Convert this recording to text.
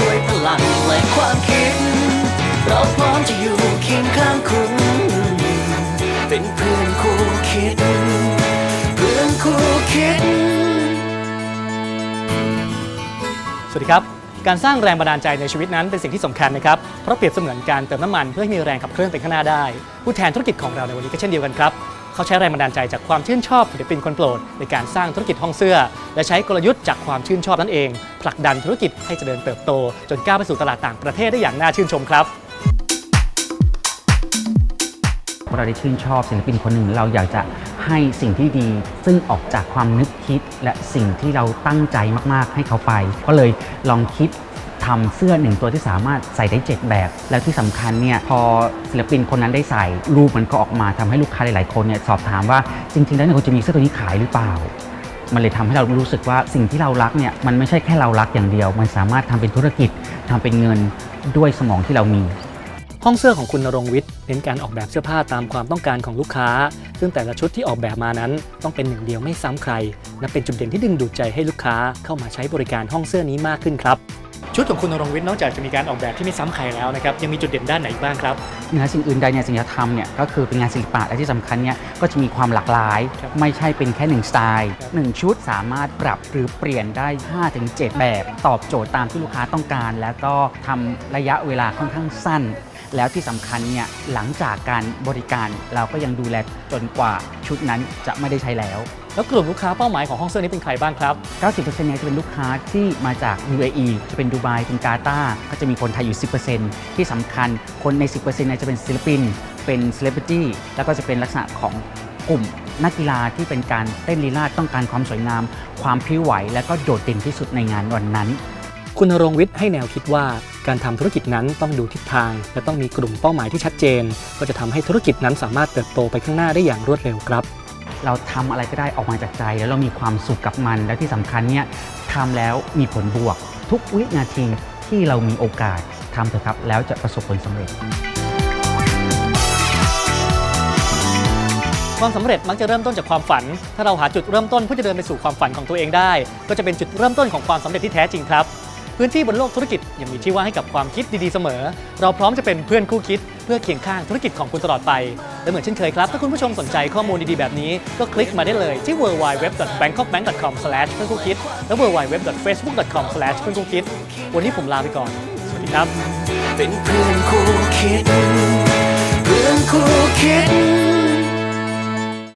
ด้วยพลังและความคิด เราพร้อมจะอยู่เคียงข้างคุณ เป็นเพื่อนคู่คิด เพื่อนคู่คิด สวัสดีครับ การสร้างแรงบันดาลใจในชีวิตนั้นเป็นสิ่งที่สำคัญนะครับ เพราะเปรียบเสมือนการเติมน้ำมันเพื่อให้มีแรงขับเคลื่อนไปข้างหน้าได้ ผู้แทนธุรกิจของเราในวันนี้ก็เช่นเดียวกันครับ เขาใช้แรงบันดาลใจจากความชื่นชอบศิลปินคนโปรด ในการสร้างธุรกิจห้องเสื้อ และใช้กลยุทธ์จากความชื่นชอบนั่นเอง ผลักดันธุรกิจให้เจริญเติบโต จนก้าวไปสู่ตลาดต่างประเทศได้อย่างน่าชื่นชมครับเราได้ชื่นชอบศิลปินคนหนึ่งเราอยากจะให้สิ่งที่ดี ซึ่งออกจากความนึกคิดและสิ่งที่เราตั้งใจมากๆให้เขาไป ก็เลยลองคิด ทำเสื้อหนึ่งตัวที่สามารถใส่ได้ 7 แบบ แล้วที่สำคัญเนี่ยพอศิลปินคนนั้นได้ใส่รูปมันก็ออกมาทำให้ลูกค้าหลายๆคนเนี่ยสอบถามว่าจริง ๆ แล้วเนี่ยคุณจะมีเสื้อตัวนี้ขายหรือเปล่า มันเลยทำให้เรารู้สึกว่าสิ่งที่เรารักเนี่ยมันไม่ใช่แค่เรารักอย่างเดียว มันสามารถทำเป็นธุรกิจทำเป็นเงินด้วยสมองที่เรามีห้องเสื้อของคุณนรงวิทย์เน้นการออกแบบเสื้อผ้าตามความต้องการของลูกค้า ซึ่งแต่ละชุดที่ออกแบบมานั้น ต้องเป็นหนึ่งเดียวไม่ซ้ำใครและเป็นจุดเด่นที่ดึงดูดใจให้ลูกค้าเข้ามาใช้บริการห้องเสื้อนี้มากขึ้นครับ ชุดของคุณนรงค์วิทย์นอกจากจะมีการออกแบบที่ไม่ซ้ำใครแล้วนะครับยังมีจุดเด่นด้านไหนอีกบ้างครับ เหนือสิ่งอื่นใดเนี่ยสิ่งที่ทำเนี่ยก็คือเป็นงานศิลปะและที่สำคัญเนี่ยก็จะมีความหลากหลาย ครับไม่ใช่เป็นแค่หนึ่งสไตล์ครับ หนึ่งชุดสามารถปรับหรือเปลี่ยนได้ 5-7 แบบ ตอบโจทย์ตามที่ลูกค้าต้องการ แล้วก็ทำระยะเวลาค่อนข้างสั้น แล้วที่สำคัญเนี่ยหลังจากการบริการเราก็ยังดูแลจนกว่าชุดนั้นจะไม่ได้ใช้แล้ว แล้วกลุ่มลูกค้าเป้าหมายของห้องเสื้อนี้เป็นใครบ้างครับ 90%เนี่ยจะเป็นลูกค้าที่มาจาก UAE จะเป็นดูไบเป็นกาตาร์ก็จะมีคนไทยอยู่ 10%ที่สำคัญคนใน 10%เนี่ยจะเป็นศิลปิน เป็นเซเลบริตี้แล้วก็จะเป็นลักษณะของกลุ่มนักกีฬาที่เป็นการเต้นลีลาดต้องการความสวยงาม ความพริ้วไหว และก็โดดเด่นที่สุดในงานวันนั้น คุณนรงค์วิทย์ให้แนวคิดว่าการทำธุรกิจนั้นต้องดูทิศทาง และต้องมีกลุ่มเป้าหมายที่ชัดเจน ก็จะทำให้ธุรกิจนั้นสามารถเติบโตไปข้างหน้าได้อย่างรวดเร็วครับ เราทำอะไรก็ได้ออกมาจากใจ แล้วเรามีความสุขกับมัน แล้วที่สำคัญเนี่ยทำแล้วมีผลบวก ทุกวินาทีที่เรามีโอกาสทำเถอะครับ แล้วจะประสบผลสำเร็จความสำเร็จมักจะเริ่มต้นจากความฝัน ถ้าเราหาจุดเริ่มต้นเพื่อจะเดินไปสู่ความฝันของตัวเองได้ ก็จะเป็นจุดเริ่มต้นของความสำเร็จที่แท้จริงครับ พื้นที่บนโลกธุรกิจยังมีที่ว่างให้กับความคิดดีๆเสมอ เราพร้อมจะเป็นเพื่อนคู่คิด เพื่อเคียงข้างธุรกิจของคุณตลอดไป และเหมือนเช่นเคยครับ ถ้าคุณผู้ชมสนใจข้อมูลดีๆ แบบนี้ ก็คลิกมาได้เลยที่ www.bangkokbank.com เพื่อนคู่คิดและ www.facebook.com เพื่อนคู่คิด วันนี้ผมลาไปก่อน สวัสดีครับ เป็นเพื่อนคู่คิด เพื่อนคู่คิด